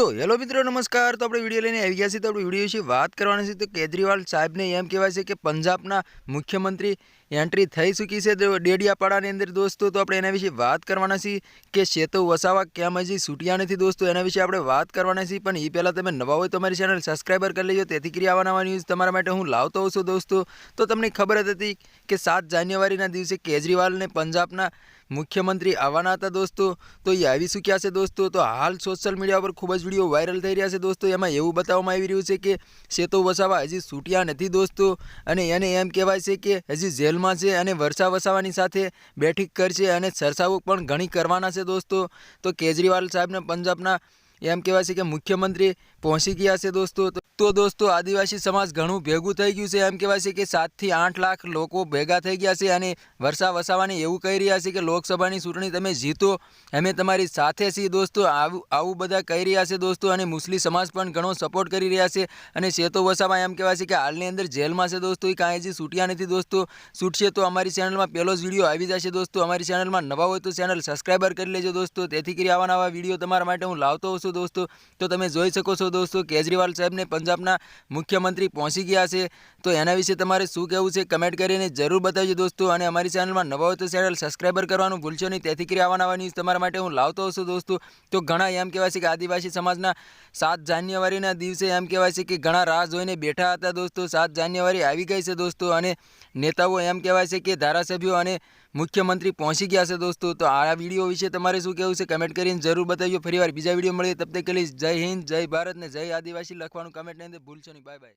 તો હેલો મિત્રો, નમસ્કાર. તો આપણે વીડિયો લઈને આવી ગયા છીએ. તો આપણે વીડિયો વિશે વાત કરવાની છે. તો કેજરીવાલ સાહેબને એમ કહેવાય છે કે પંજાબના મુખ્યમંત્રી એન્ટ્રી થઈ ચૂકી છે. ડેડિયાપાડાની અંદર દોસ્તો, તો આપણે એના વિશે વાત કરવાના છીએ કે શેતો વસાવા કેમ હજી છૂટ્યા નથી દોસ્તો, એના વિશે આપણે વાત કરવાના છીએ. પણ એ પહેલાં તમે નવા હોય તો અમારી ચેનલ સબસ્ક્રાઈબર કરી લેજો. તેથી કરી આવા ન્યૂઝ તમારા માટે હું લાવતો હોઉં છું દોસ્તો. તો તમને ખબર હતી કે સાત જાન્યુઆરીના દિવસે કેજરીવાલને પંજાબના મુખ્યમંત્રી આવવાના હતા દોસ્તો. તો એ આવી ચૂક્યા છે દોસ્તો. તો હાલ સોશિયલ મીડિયા પર ખૂબ જ વીડિયો વાયરલ થઈ રહ્યા છે દોસ્તો. એમાં એવું બતાવવામાં આવી રહ્યું છે કે શેતો વસાવા હજી છૂટ્યા નથી દોસ્તો. અને એને એમ કહેવાય છે કે હજી જેલમાં છે અને વર્ષા વસાવાની સાથે બેઠક કરશે અને સરસાવો પણ ઘણી કરવાના છે દોસ્તો. તો કેજરીવાલ સાહેબને પંજાબના એમ કહેવાય છે કે મુખ્યમંત્રી પહોંચી ગયા છે દોસ્તો. તો દોસ્તો, આદિવાસી સમાજ ઘણું ભેગું થઈ ગયું છે. એમ કહેવાય છે કે સાતથી આઠ લાખ લોકો ભેગા થઈ ગયા છે અને વર્ષા વસાવાની એવું કહી રહ્યા છે કે લોકસભાની ચૂંટણી તમે જીતો, અમે તમારી સાથે છીએ દોસ્તો. આવું આવું બધા કહી રહ્યા છે દોસ્તો અને મુસ્લિમ સમાજ પણ ઘણો સપોર્ટ કરી રહ્યા છે અને શેતો વસાવા એમ કહેવાય છે કે હાલની અંદર જેલમાં છે દોસ્તો. એ કાંઈ હજી છૂટ્યા નથી દોસ્તો. છૂટશે તો અમારી ચેનલમાં પહેલો જ વીડિયો આવી જશે દોસ્તો. અમારી ચેનલમાં નવા હોય તો ચેનલ સબસ્ક્રાઈબર કરી લેજો દોસ્તો. તેથી કરી આવા નવા વીડિયો તમારા માટે હું લાવતો હોઉં છું. દોસ્તો? તો તમે જોઈ શકો છો દોસ્તો, કેજરીવાલ સાહેબને પંજાબના મુખ્યમંત્રી પહોંચી ગયા છે. તો એના વિશે તમારે શું કહેવું છે કમેન્ટ કરીને જરૂર બતાવજો દોસ્તો અને અમારી ચેનલમાં નવા હોય તો ચેનલ સબસ્ક્રાઈબર કરવાનું ભૂલશો નહીં. તેથી કરી આવવાના ન્યૂઝ તમારા માટે હું લાવતો હશું દોસ્તો. તો ઘણા એમ કહેવાય છે કે આદિવાસી સમાજના સાત જાન્યુઆરીના દિવસે એમ કહેવાય છે કે ઘણા રાહ જોઈને બેઠા હતા દોસ્તો. સાત જાન્યુઆરી આવી ગઈ છે દોસ્તો અને નેતાઓ એમ કહેવાય છે કે ધારાસભ્યો અને મુખ્યમંત્રી પહોંચી ગયા છે દોસ્તો, તો આ વીડિયો વિશે તમારે શું કહેવું છે? કમેન્ટ કરીને જરૂર બતાવજો. ફરીવાર બીજા વીડિયો મળીએ. તબ તક જય હિન્દ, જય ભારત ને જય આદિવાસી લખવાનું કમેન્ટ નહીં ભૂલશો નહીં. Bye bye